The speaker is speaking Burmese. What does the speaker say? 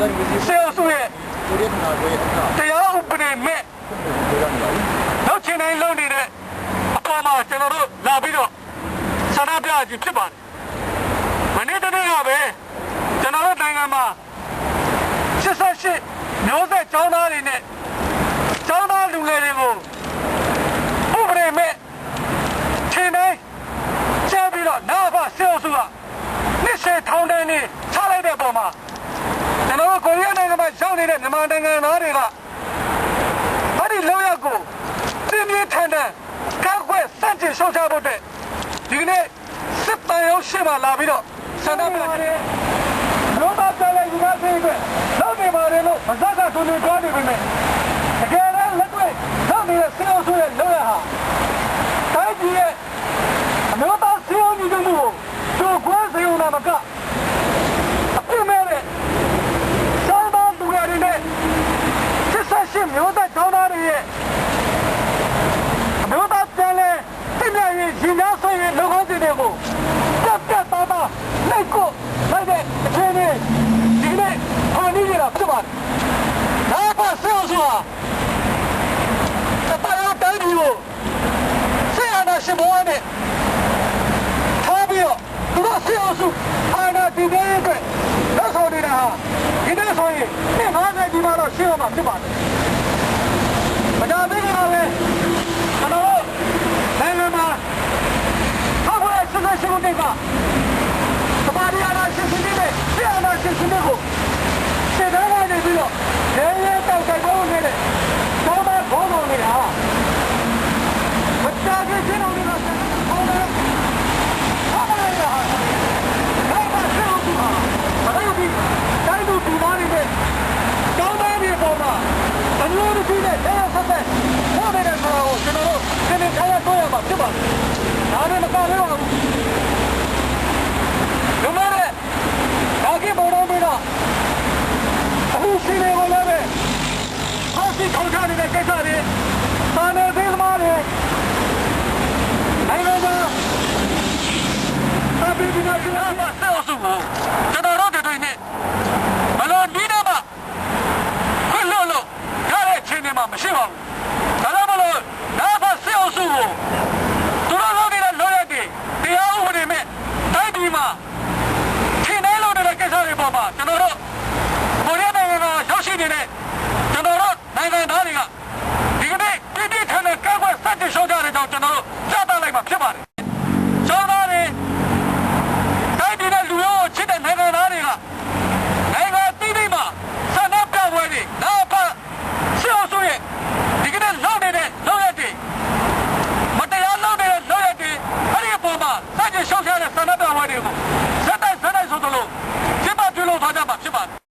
ဆရာစုရဲ့တရားဥပဒေမဲ့နောက်ချင်းတိုင်းလုပ်နေတဲ့အပေါ်မှာကျွန်တော်တို့လာပြီးတော့ဆန္ဒပြခြင်းဖြစ်ပါတယ်မနေ့တနေ့ကပဲကျွန်တော်တို့နိုင်ငံမှာ88မျိုးသက်ကျောင်းသားတွေနဲ့ကျောင်းသားလူငယ်တွေကိုဥပဒေမဲ့ချင်းတိုင်းချပြီးတော့နာဖဆဲအုပ်စုကနှစ်ဆယ်ထောင်တန်းနဲ့ချလိုက်တဲ့ပုံမှာ ကျွန်တော်ကိုရီးယားနိုင်ငံမှာရောက်နေတဲ့မြန်မာနိုင်ငံသားတွေကအဲ့ဒီလောက်ရကိုပြင်းပြင်းထန်ထန်ကောက်ွက်စန့်ကျင်ရှုတ်ချဖို့အတွက်ဒီကနေ့စစ်တန်ရုံးရှေ့မှာလာပြီးတော့ဆန္ဒပြတယ်လောဘကြလိုက်ဒီကနေ့အတွက်လောက်နေပါတယ်လို့မစကားသူတွေတွားနေပေမဲ့ ဖြစ်မှာဖြစ်ပါတယ်မတော်သေးပါဘူး နေတဲ့ကိစ္စတွေသာနေသေးသမားတွေ